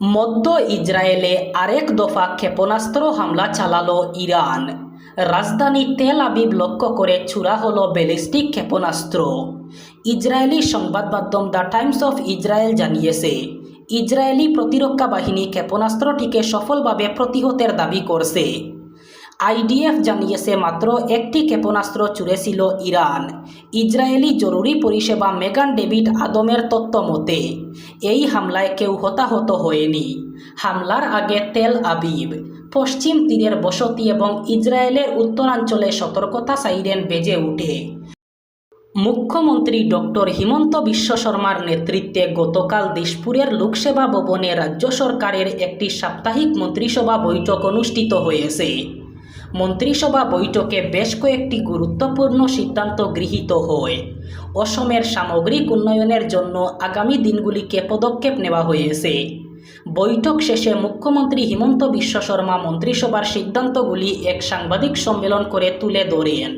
মধ্য ইসরায়েলে আরেক দফা ক্ষেপণাস্ত্র হামলা চালালো ইরান। রাজধানী তেল আবিব লক্ষ্য করে ছুড়া হলো ব্যালিস্টিক ক্ষেপণাস্ত্র। ইসরায়েলি সংবাদ মাধ্যম দ্য টাইমস অফ ইসরায়েল জানিয়েছে ইসরায়েলি প্রতিরক্ষা বাহিনী ক্ষেপণাস্ত্রটিকে সফলভাবে প্রতিহতের দাবি করছে। আইডিএফ জানিয়েছে মাত্র একটি ক্ষেপণাস্ত্র ছুড়েছিল ইরান। ইসরায়েলি জরুরি পরিষেবা মেগান ডেভিড আদমের তত্ত্ব মতে এই হামলায় কেউ হতাহত হয়নি। হামলার আগে তেল আবিব, পশ্চিম তীরের বসতি এবং ইসরায়েলের উত্তরাঞ্চলে সতর্কতা সাইরেন বেজে ওঠে। মুখ্যমন্ত্রী ডক্টর হিমন্ত বিশ্ব শর্মার নেতৃত্বে গতকাল দিশপুরের লোকসেবা ভবনে রাজ্য সরকারের একটি সাপ্তাহিক মন্ত্রিসভা বৈঠক অনুষ্ঠিত হয়েছে। মন্ত্রিসভা বৈঠকে বেশ কয়েকটি গুরুত্বপূর্ণ সিদ্ধান্ত গৃহীত হয়। অসমের সামগ্রিক উন্নয়নের জন্য আগামী দিনগুলিকে পদক্ষেপ নেওয়া হয়েছে। বৈঠক শেষে মুখ্যমন্ত্রী হিমন্ত বিশ্ব শর্মা মন্ত্রিসভার সিদ্ধান্তগুলি এক সাংবাদিক সম্মেলন করে তুলে ধরেন।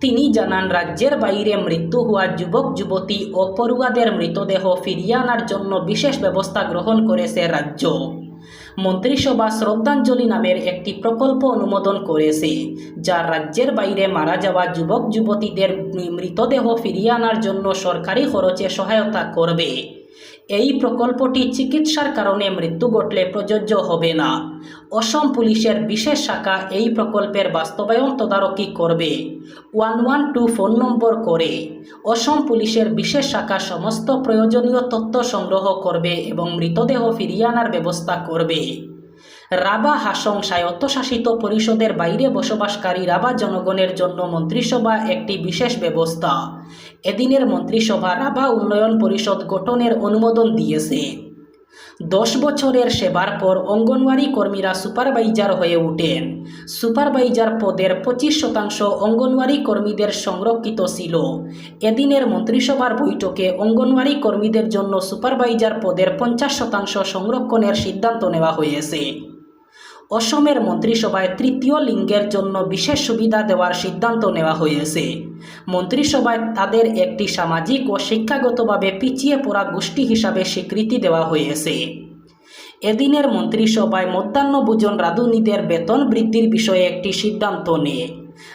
তিনি জানান, রাজ্যের বাইরে মৃত্যু হওয়া যুবক, যুবতী ও পড়ুয়াদের মৃতদেহ ফিরিয়ে আনার জন্য বিশেষ ব্যবস্থা গ্রহণ করেছে রাজ্য। মন্ত্রিসভা শ্রদ্ধাঞ্জলি নামের একটি প্রকল্প অনুমোদন করেছে, যা রাজ্যের বাইরে মারা যাওয়া যুবক যুবতীদের মৃতদেহ ফিরিয়ে আনার জন্য সরকারি খরচে সহায়তা করবে। এই প্রকল্পটি চিকিৎসার কারণে মৃত্যু ঘটলে প্রযোজ্য হবে না। অসম পুলিশের বিশেষ শাখা এই প্রকল্পের বাস্তবায়ন তদারকি করবে। One one two phone number করে। অসম পুলিশের বিশেষ শাখা সমস্ত প্রয়োজনীয় তথ্য সংগ্রহ করবে এবং মৃতদেহ ফিরিয়ে আনার ব্যবস্থা করবে। রাবা হাসং স্বায়ত্তশাসিত পরিষদের বাইরে বসবাসকারী রাবা জনগণের জন্য মন্ত্রিসভা একটি বিশেষ ব্যবস্থা। এদিনের মন্ত্রিসভা রাবা উন্নয়ন পরিষদ গঠনের অনুমোদন দিয়েছে। দশ বছরের সেবার পর অঙ্গনওয়াড়ি কর্মীরা সুপারভাইজার হয়ে ওঠেন। সুপারভাইজার পদের পঁচিশ শতাংশ অঙ্গনওয়াড়ি কর্মীদের সংরক্ষিত ছিল। এদিনের মন্ত্রিসভার বৈঠকে অঙ্গনওয়াড়ি কর্মীদের জন্য সুপারভাইজার পদের পঞ্চাশ শতাংশ সংরক্ষণের সিদ্ধান্ত নেওয়া হয়েছে। অসমের মন্ত্রিসভায় তৃতীয় লিঙ্গের জন্য বিশেষ সুবিধা দেওয়ার সিদ্ধান্ত নেওয়া হয়েছে। মন্ত্রিসভায় তাদের একটি সামাজিক ও শিক্ষাগতভাবে পিছিয়ে পড়া গোষ্ঠী হিসাবে স্বীকৃতি দেওয়া হয়েছে। এদিনের মন্ত্রিসভায় মধ্যাহ্নভোজন রাঁধুনিদের বেতন বৃদ্ধির বিষয়ে একটি সিদ্ধান্ত নেয়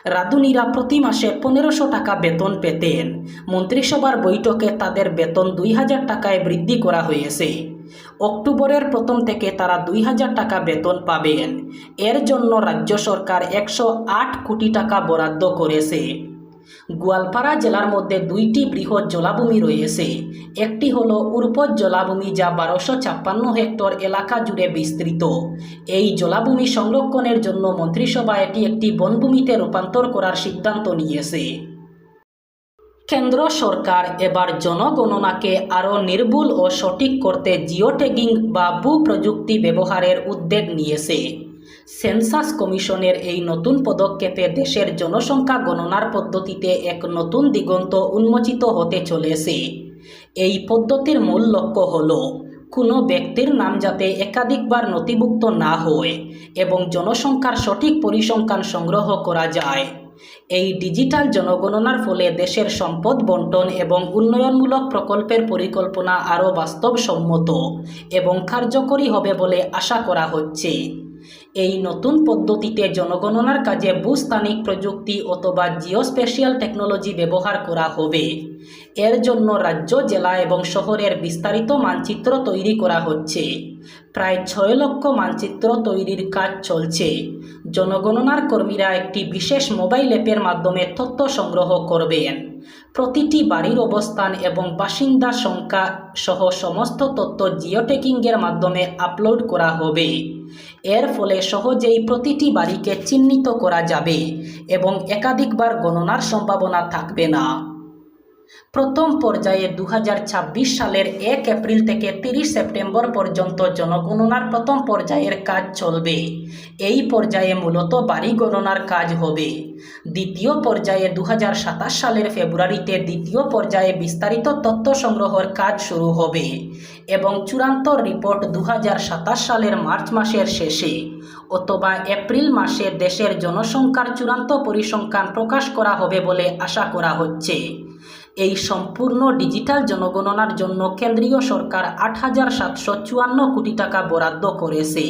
রাঁধুনিরা প্রতি মাসে পনেরোশো টাকা বেতন পেতেন। মন্ত্রিসভার বৈঠকে তাদের বেতন দুই হাজার টাকায় বৃদ্ধি করা হয়েছে। অক্টোবরের প্রথম থেকে তারা দুই হাজার টাকা বেতন পাবেন। এর জন্য রাজ্য সরকার একশো আট কোটি টাকা বরাদ্দ করেছে। গোয়ালপাড়া জেলার মধ্যে দুইটি বৃহৎ জলাভূমি রয়েছে। একটি হলো উর্পদ জলাভূমি যা বারোশো ছাপ্পান্ন হেক্টর এলাকা জুড়ে বিস্তৃত। এই জলাভূমি সংরক্ষণের জন্য মন্ত্রিসভা এটি একটি বনভূমিতে রূপান্তর করার সিদ্ধান্ত নিয়েছে। কেন্দ্র সরকার এবার জনগণনাকে আরও নির্ভুল ও সঠিক করতে জিও বা ভূ প্রযুক্তি ব্যবহারের উদ্যোগ নিয়েছে। সেন্সাস কমিশনের এই নতুন পদক্ষেপে দেশের জনসংখ্যা গণনার পদ্ধতিতে এক নতুন দিগন্ত উন্মোচিত হতে চলেছে। এই পদ্ধতির মূল লক্ষ্য হল, কোনো ব্যক্তির নাম যাতে একাধিকবার নথিভুক্ত না হয় এবং জনসংখ্যার সঠিক পরিসংখ্যান সংগ্রহ করা যায়। এই ডিজিটাল জনগণনার ফলে দেশের সম্পদ বন্টন এবং উন্নয়নমূলক প্রকল্পের পরিকল্পনা আরও বাস্তবসম্মত এবং কার্যকরী হবে বলে আশা করা হচ্ছে। এই নতুন পদ্ধতিতে জনগণনার কাজে ভূস্থানিক প্রযুক্তি অথবা জিওস্পেশিয়াল টেকনোলজি ব্যবহার করা হবে। এর জন্য রাজ্য জেলা এবং শহরের বিস্তারিত মানচিত্র তৈরি করা হচ্ছে প্রায় ছয় লক্ষ মানচিত্র তৈরির কাজ চলছে। জনগণনার কর্মীরা একটি বিশেষ মোবাইল অ্যাপের মাধ্যমে তথ্য সংগ্রহ করবেন। প্রতিটি বাড়ির অবস্থান এবং বাসিন্দা সংখ্যা সহ সমস্ত তথ্য জিওটেকিংয়ের মাধ্যমে আপলোড করা হবে। এর ফলে সহজেই প্রতিটি বাড়িকে চিহ্নিত করা যাবে এবং একাধিকবার গণনার সম্ভাবনা থাকবে না। প্রথম পর্যায়ে দু হাজার ছাব্বিশ সালের এক এপ্রিল থেকে তিরিশ সেপ্টেম্বর পর্যন্ত জনগণনার প্রথম পর্যায়ের কাজ চলবে। এই পর্যায়ে মূলত বাড়ি গণনার কাজ হবে। দ্বিতীয় পর্যায়ে দু হাজার সাতাশ সালের ফেব্রুয়ারিতে দ্বিতীয় পর্যায়ে বিস্তারিত তথ্য সংগ্রহের কাজ শুরু হবে এবং চূড়ান্ত রিপোর্ট দু হাজার সাতাশ সালের মার্চ মাসের শেষে অথবা এপ্রিল মাসে দেশের জনসংখ্যার চূড়ান্ত পরিসংখ্যান প্রকাশ করা হবে বলে আশা করা হচ্ছে। এই সম্পূর্ণ ডিজিটাল জনগণনার জন্য কেন্দ্রীয় সরকার আট হাজার সাতশো চুয়ান্ন কোটি টাকা বরাদ্দ করেছে।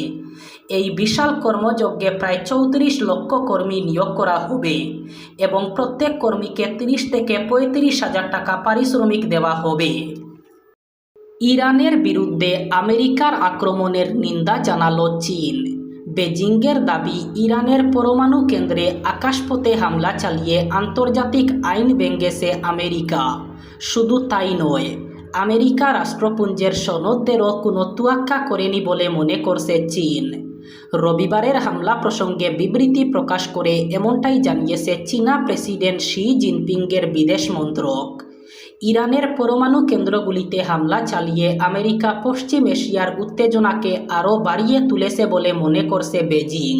এই বিশাল কর্মযজ্ঞে প্রায় চৌত্রিশ লক্ষ কর্মী নিয়োগ করা হবে এবং প্রত্যেক কর্মীকে তিরিশ থেকে পঁয়ত্রিশ হাজার টাকা পারিশ্রমিক দেওয়া হবে। ইরানের বিরুদ্ধে আমেরিকার আক্রমণের নিন্দা জানালো চীন। বেজিংয়ের দাবি, ইরানের পরমাণু কেন্দ্রে আকাশপথে হামলা চালিয়ে আন্তর্জাতিক আইন ভেঙ্গেছে আমেরিকা। শুধু তাই নয়, আমেরিকা রাষ্ট্রপুঞ্জের সনদদেরও কোনো তুয়াক্কা করেনি বলে মনে করছে চীন। রবিবারের হামলা প্রসঙ্গে বিবৃতি প্রকাশ করে এমনটাই জানিয়েছে চীনা প্রেসিডেন্ট শি জিনপিংয়ের বিদেশ মন্ত্রক। ইরানের পরমাণু কেন্দ্রগুলিতে হামলা চালিয়ে আমেরিকা পশ্চিম এশিয়ার উত্তেজনাকে আরও বাড়িয়ে তুলেছে বলে মনে করছে বেজিং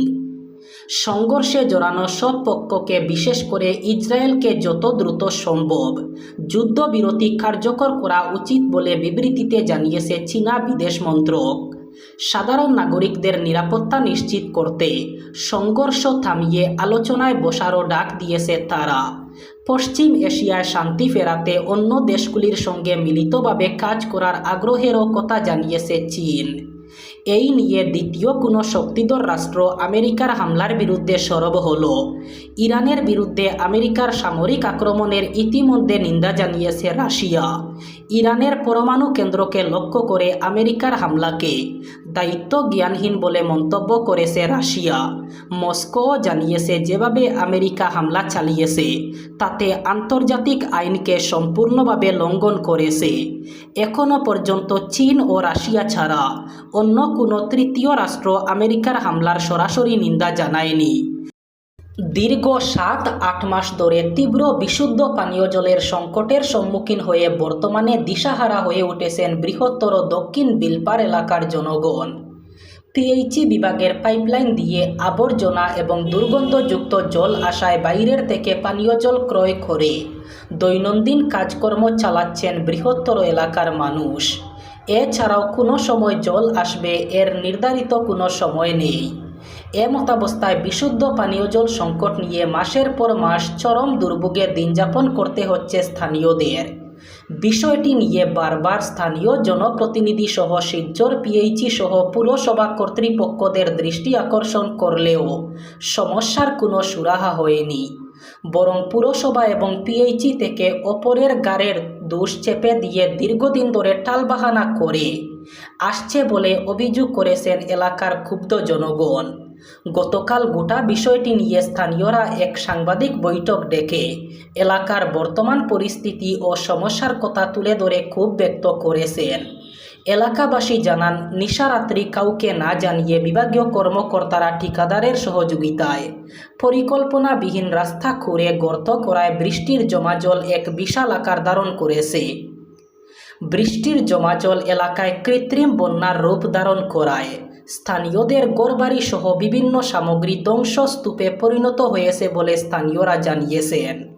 সংঘর্ষে জড়ানো সব পক্ষকে বিশেষ করে ইসরায়েলকে যত দ্রুত সম্ভব যুদ্ধবিরতি কার্যকর করা উচিত বলে বিবৃতিতে জানিয়েছে চীনা বিদেশ মন্ত্রক। সাধারণ নাগরিকদের নিরাপত্তা নিশ্চিত করতে সংঘর্ষ থামিয়ে আলোচনায় বসারও ডাক দিয়েছে তারা। পশ্চিম এশিয়ায় শান্তি ফেরাতে অন্য দেশগুলির সঙ্গে মিলিতভাবে কাজ করার আগ্রহেরও কথা জানিয়েছে চীন। এই নিয়ে দ্বিতীয় কোনো শক্তিধর রাষ্ট্র আমেরিকার হামলার বিরুদ্ধে সরব হল। ইরানের বিরুদ্ধে আমেরিকার সামরিক আক্রমণের ইতিমধ্যে নিন্দা জানিয়েছে রাশিয়া। ইরানের পরমাণু কেন্দ্রকে লক্ষ্য করে আমেরিকার হামলাকে দায়িত্ব জ্ঞানহীন বলে মন্তব্য করেছে রাশিয়া। মস্কো জানিয়েছে যেভাবে আমেরিকা হামলা চালিয়েছে, তাতে আন্তর্জাতিক আইনকে সম্পূর্ণভাবে লঙ্ঘন করেছে। এখনও পর্যন্ত চীন ও রাশিয়া ছাড়া। অন্য কোনো তৃতীয় রাষ্ট্র আমেরিকার হামলার সরাসরি নিন্দা জানায়নি। দীর্ঘ সাত, আট মাস ধরে তীব্র বিশুদ্ধ পানীয় জলের সংকটের সম্মুখীন হয়ে বর্তমানে দিশাহারা হয়ে উঠেছেন বৃহত্তর দক্ষিণ বিলপার এলাকার জনগণ। পিএইচি বিভাগের পাইপলাইন দিয়ে আবর্জনা এবং দুর্গন্ধযুক্ত জল আসায় বাইরের থেকে পানীয় জল ক্রয় করে। দৈনন্দিন কাজকর্ম চালাচ্ছেন বৃহত্তর এলাকার মানুষ। এছাড়াও কোনো সময় জল আসবে, এর নির্ধারিত কোনো সময় নেই। এ মতাবস্থায় বিশুদ্ধ পানীয় জল সংকট নিয়ে মাসের পর মাস চরম দুর্ভোগে দিনযাপন করতে হচ্ছে স্থানীয়দের। বিষয়টি নিয়ে বারবার স্থানীয় জনপ্রতিনিধি সহ শিলচর পিএইচি সহ পুরসভা কর্তৃপক্ষদের দৃষ্টি আকর্ষণ করলেও সমস্যার কোনো সুরাহা হয়নি। বরং পুরসভা এবং পিএইচি থেকে অপরের গাড়ের দোষ চেপে দিয়ে দীর্ঘদিন ধরে টালবাহানা করে আসছে বলে অভিযোগ করেছেন এলাকার ক্ষুব্ধ জনগণ। গতকাল গোটা বিষয়টি নিয়ে স্থানীয়রা এক সাংবাদিক বৈঠক ডেকে। এলাকার বর্তমান পরিস্থিতি ও সমস্যার কথা তুলে ধরে ক্ষোভ ব্যক্ত করেছেন। এলাকাবাসী জানান, নিশারাত্রি কাউকে না জানিয়ে বিভাগীয় কর্মকর্তারা ঠিকাদারের সহযোগিতায় পরিকল্পনাবিহীন রাস্তা খুঁড়ে গর্ত করায় বৃষ্টির জমাজল এক বিশাল আকার ধারণ করেছে। বৃষ্টির জমাজল এলাকায় কৃত্রিম বন্যার রূপ ধারণ করায়। স্থানীয়দের গড়বাড়ি সহ বিভিন্ন সামগ্রী ধ্বংসস্তূপে পরিণত হয়েছে বলে স্থানীয়রা জানিয়েছেন।